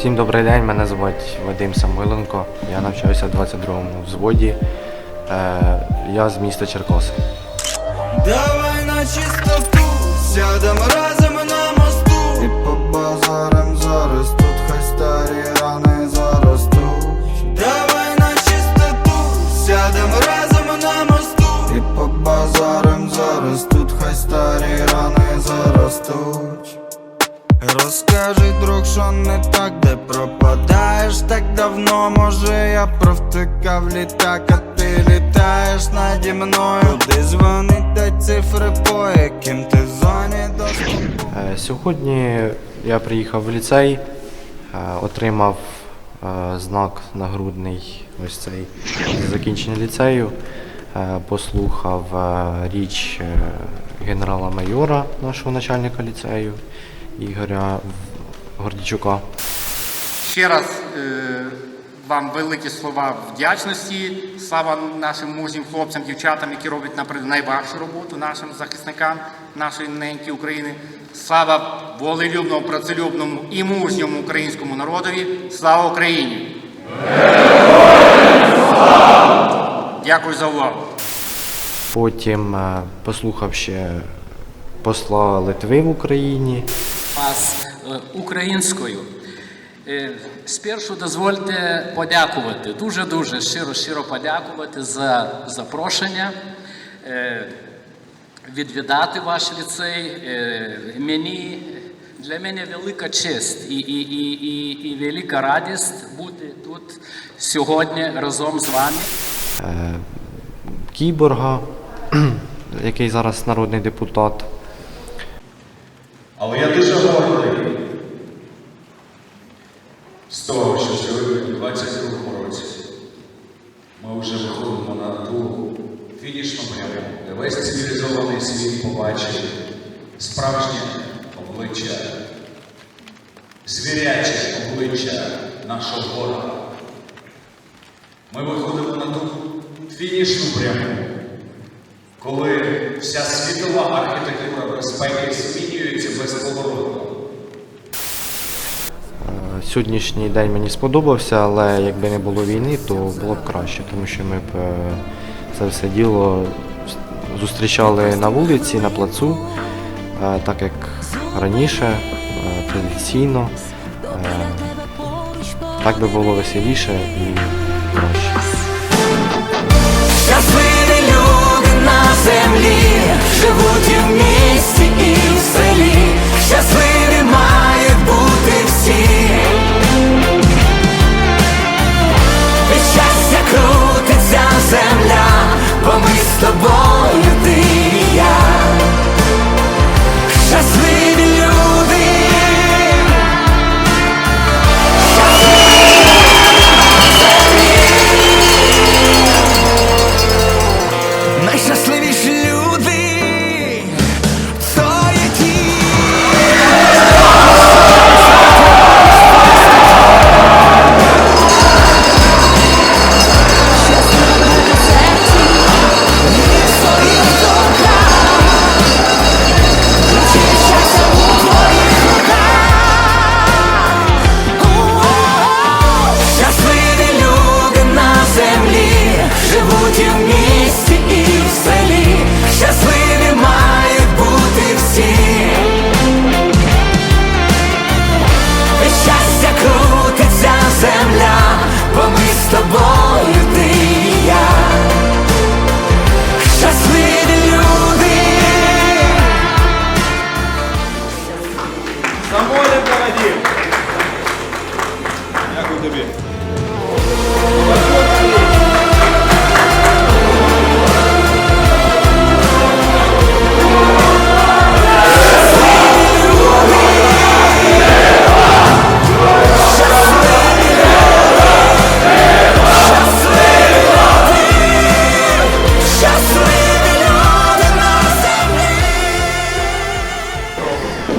Всім добрий день, мене звуть Вадим Самойленко. Я навчаюся в 22-му взводі. Е, я з міста Черкоси. Давай на чистоту, сядемо разом на мосту. І по базарам зараз тут хай старі рани заростуть. Давай на чистоту, сядемо разом на мосту. І по базарам зараз тут хай старі рани заростуть. Розкажи, друг, що не так, де пропадаєш так давно, може я провтикав літак, а ти літаєш наді мною. Куди дзвонить та цифри, по яким ти в зоні доступу? Е, сьогодні я приїхав в ліцей, е, отримав е, знак нагрудний ось цей закінчення ліцею. Послухав річ генерала-майора, нашого начальника ліцею Ігоря Гордічука. Ще раз е, вам великі слова вдячності. Слава нашим мужнім хлопцям, дівчатам, які роблять наприклад найважчу роботу нашим захисникам нашої неньки України. Слава волелюбному, працелюбному і мужньому українському народові. Слава Україні! Дякую за увагу. Потім е, послухав ще посла Литви в Україні. Вас е, українською. Е, Спершу дозвольте подякувати, дуже-дуже щиро щиро подякувати за запрошення, е, відвідати ваш ліцей. Мені, для мене велика честь і, і, і, і, і велика радість бути тут сьогодні разом з вами. Кіборга, який зараз народний депутат. Але я дуже гордий з того, що сьогодні, в 22-му році, ми вже виходимо на ту фінішну пряму, де весь цивілізований світ побачив справжнє обличчя, звіряче обличчя нашого ворога. Ми виходимо на ту фінішну пряму, коли вся світова архітектура безпеки змінюється безповоротно. Е, Сьогоднішній день мені сподобався, але якби не було війни, то було б краще, тому що ми б е, це все діло зустрічали на вулиці, на плацу, е, так як раніше, традиційно. Так би було веселіше і землі живуть і в місті, і в селі. Щасливі тобі.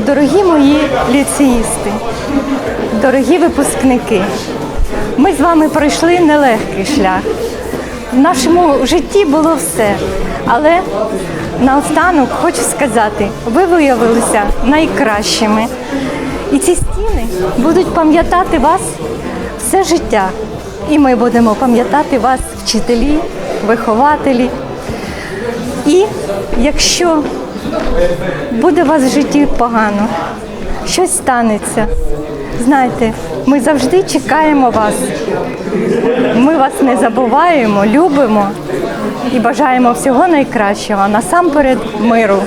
Дорогі мої ліцеїсти, дорогі випускники, вами пройшли нелегкий шлях. В нашому житті було все, але наостанок хочу сказати, ви виявилися найкращими. І ці стіни будуть пам'ятати вас все життя. І ми будемо пам'ятати вас, вчителі, вихователі. І якщо буде у вас в житті погано, щось станеться. Знайте, ми завжди чекаємо вас. Ми вас не забуваємо, любимо і бажаємо всього найкращого, насамперед миру.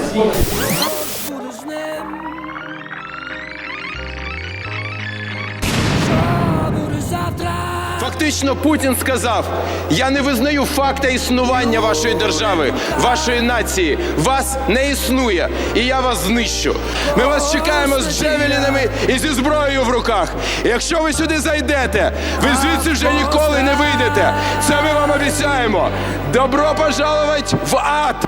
Фактично Путін сказав: я не визнаю факта існування вашої держави, вашої нації. Вас не існує, і я вас знищу. Ми вас чекаємо з джевелінами і зі зброєю в руках. І якщо ви сюди зайдете, ви звідси вже ніколи не вийдете. Це ми вам обіцяємо. Добро пожаловать в ад!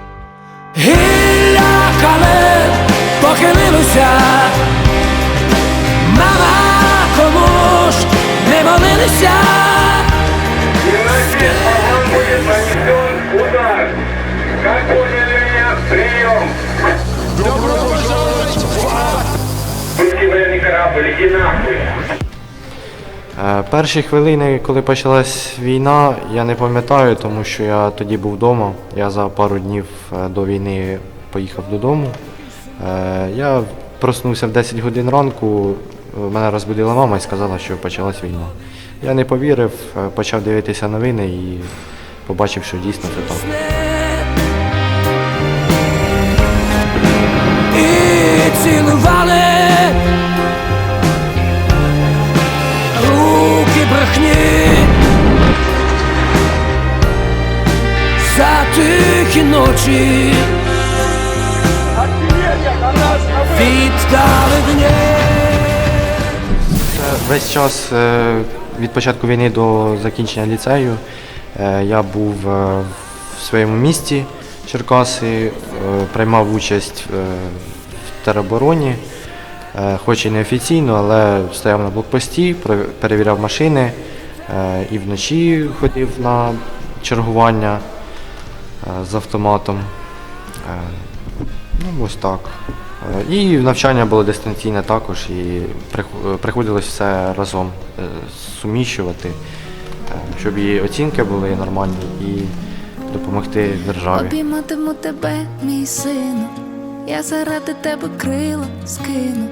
Перші хвилини, коли почалась війна, я не пам'ятаю, тому що я тоді був вдома. Я за пару днів е, до війни поїхав додому. Е, Я проснувся в 10 годин ранку, е, мене розбудила мама і сказала, що почалась війна. Я не повірив, е, почав дивитися новини і побачив, що дійсно це так. Цілували брехні за тихі ночі. Віддали гнів. Весь час е, від початку війни до закінчення ліцею е, я був е, в своєму місті Черкаси, е, приймав участь е, в теробороні, е, хоч і неофіційно, але стояв на блокпості, перевіряв машини е, і вночі ходив на чергування е, з автоматом. Е, Ну, ось так. Е, І навчання було дистанційне також, і прих- е, приходилось все разом е, суміщувати, е, щоб і оцінки були нормальні, і допомогти державі. Обійматиму тебе, мій сину, я заради тебе крила скину,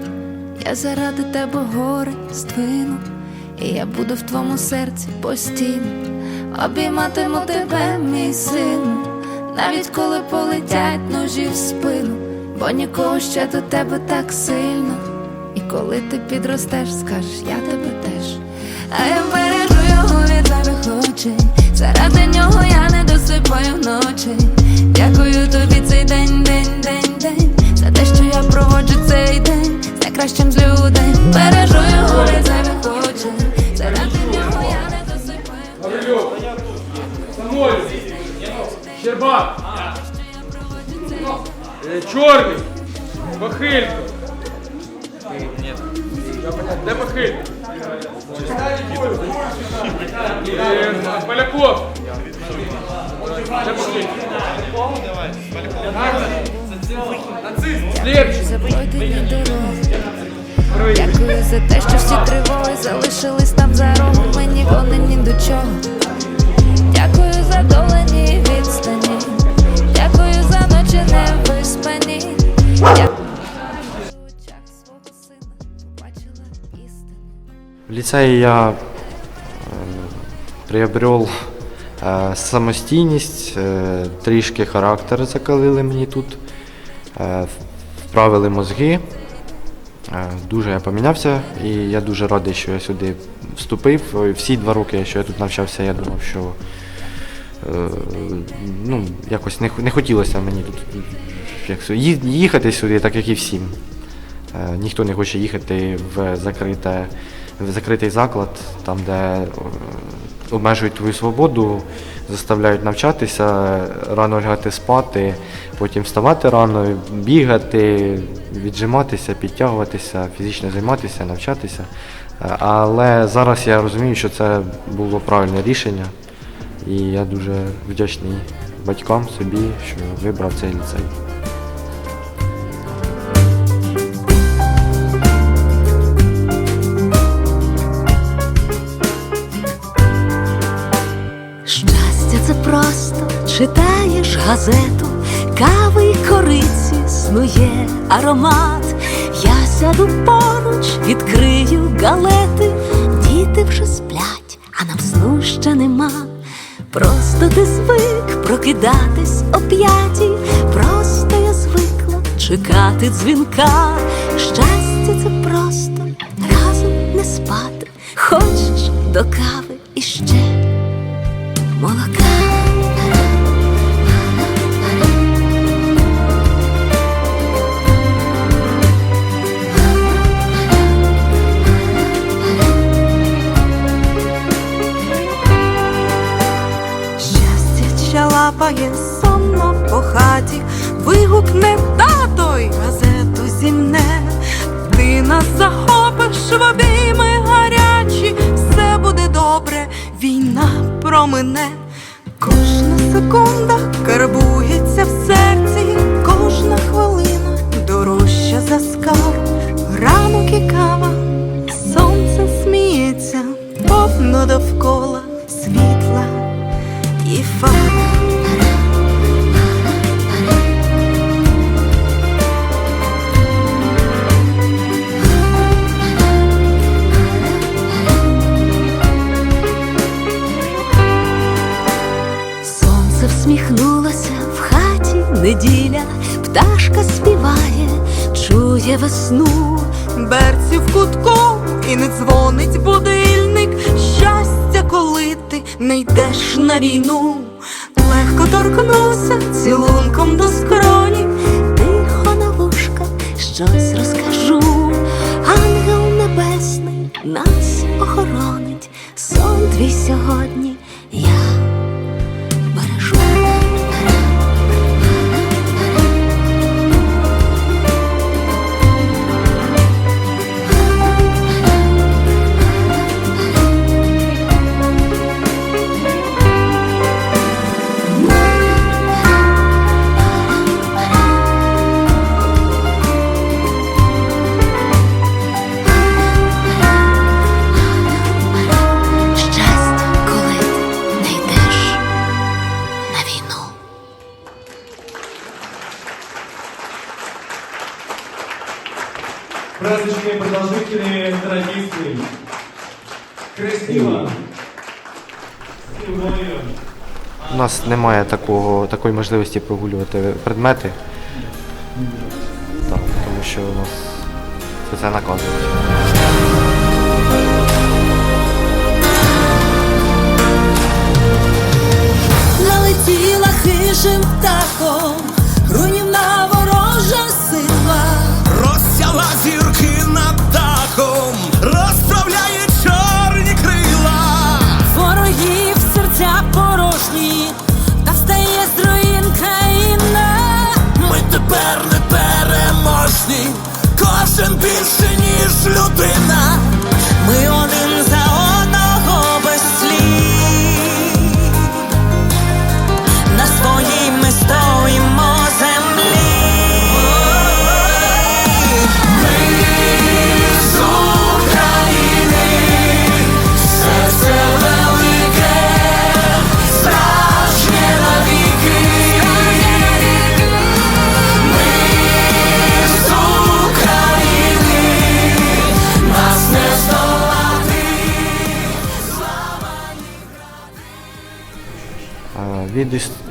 я заради тебе гори здвину, і я буду в твоєму серці постійно. Обійматиму тебе, мій сину, навіть коли полетять ножі в спину, бо нікого ще до тебе так сильно. І коли ти підростеш, скажеш, я тебе теж. А я бережу його від зайвих очей. Заради нього я не досипаю вночі. Дякую тобі цей день, день, день, день. За те, що я проводжу цей день з найкращим з людей. Бережу його від зайвих очей. Заради нього я не досипаю. Щербак! Е, Чорний! Махилько! Де Махилько? Е, Поляков! Де Махилько? Пройдені дороги. Дякую за те, що всі тривоги залишились там за рогом. Мені вони ні до чого. Дякую за долані відстані. Дякую за ночі невиспані. Дякую. В ліцеї я е, приобрел е, самостійність, е, трішки характер закалили мені тут, е, вправили мозги. Е, Дуже я помінявся і я дуже радий, що я сюди вступив. Всі два роки, що я тут навчався, я думав, що е, ну, якось не, не хотілося мені тут як, їхати сюди, так як і всім. Е, Ніхто не хоче їхати в, закрите, в закритий заклад, там, де обмежують твою свободу, заставляють навчатися, рано лягати спати, потім вставати рано, бігати, віджиматися, підтягуватися, фізично займатися, навчатися. Е, Але зараз я розумію, що це було правильне рішення, і я дуже вдячний батькам собі, що вибрав цей ліцей. Читаєш газету, кави й кориці снує аромат. Я сяду поруч, відкрию галети, діти вже сплять, а нам сну ще нема. Просто ти звик прокидатись о п'ятій, просто я звикла чекати дзвінка. Щастя це просто разом не спати. Хочеш до кави і ще молока. Щастя сонно по хаті, вигукне тато й газету зімне. Ти нас захопиш в обійми гарячі, все буде добре, війна промине. Кожна секунда карбується в серці, кожна хвилина дорожча за скарб. Ранок і кава, сонце сміється, повно довкола неділя, пташка співає, чує весну. Берці в кутку і не дзвонить будильник. Щастя, коли ти не йдеш на війну. Легко торкнувся цілунком до скроні. Тихо на вушка щось розкажу. Ангел небесний нас охоронить. Сон твій сьогодні У нас немає такого, такої можливості прогулювати предмети. Так, тому що у нас це, це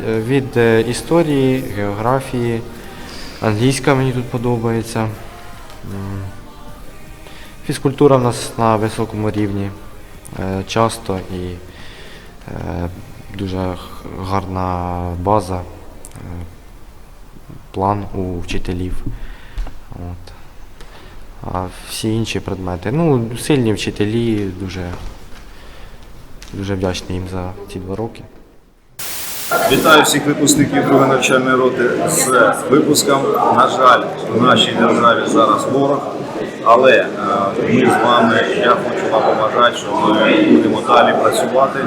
Е, від е, історії, географії, англійська мені тут подобається. Фізкультура в нас на високому рівні. е, Часто і дуже гарна база, план у вчителів. От. А всі інші предмети. Ну, сильні вчителі, дуже, дуже вдячний їм за ці два роки. Вітаю всіх випускників другої навчальної роти з випуском. На жаль, в нашій державі зараз ворог, але е, ми з вами, я хочу вам побажати, що ми будемо далі працювати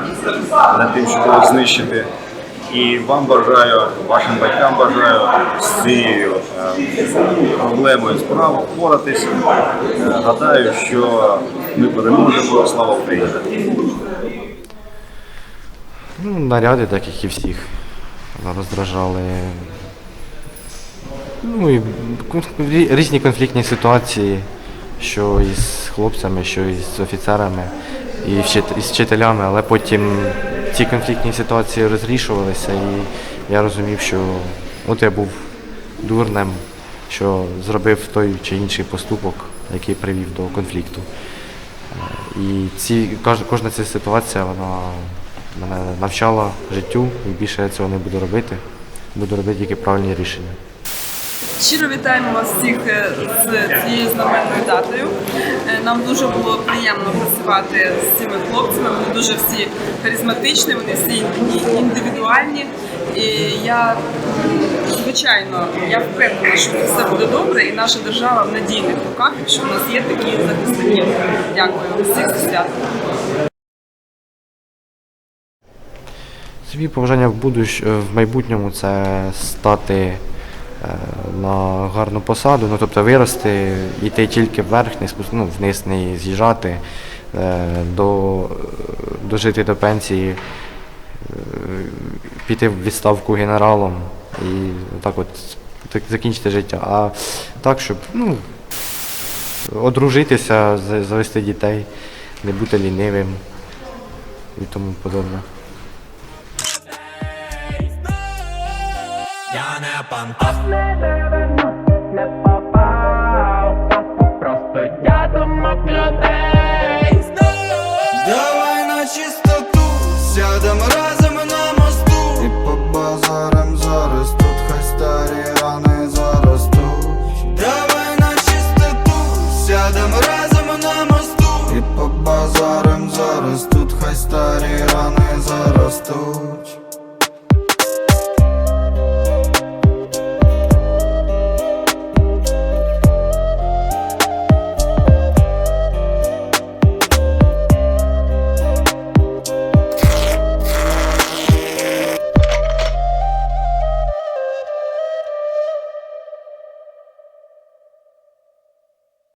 над тим, щоб його знищити. І вам бажаю, вашим батькам бажаю з цією е, проблемою справ впоратись. Е, Гадаю, що ми переможемо. Слава Україні! Ну, наряди, так як і всіх. роздражали. Ну і різні конфліктні ситуації, що із хлопцями, що із офіцерами і з вчителями, але потім ці конфліктні ситуації розрішувалися, і я розумів, що от я був дурнем, що зробив той чи інший поступок, який привів до конфлікту. І ці, кожна ця ситуація вона мене навчала життю, і більше я цього не буду робити. Буду робити тільки правильні рішення. Щиро вітаємо вас всіх е, з цією знаменною датою. Е, Нам дуже було приємно працювати з цими хлопцями. Вони дуже всі харизматичні, вони всі індивідуальні. І я, звичайно, я впевнена, що все буде добре, і наша держава в надійних руках, якщо в нас є такі захисники. Дякую всіх святом. Собі побажання в, будущ... в майбутньому це стати е, на гарну посаду, ну тобто вирости, йти тільки вверх, не спуск... ну, вниз не з'їжджати, е, до... дожити до пенсії, е, піти в відставку генералом і так от закінчити життя. А так, щоб ну, одружитися, завести дітей, не бути лінивим і тому подобне. Я не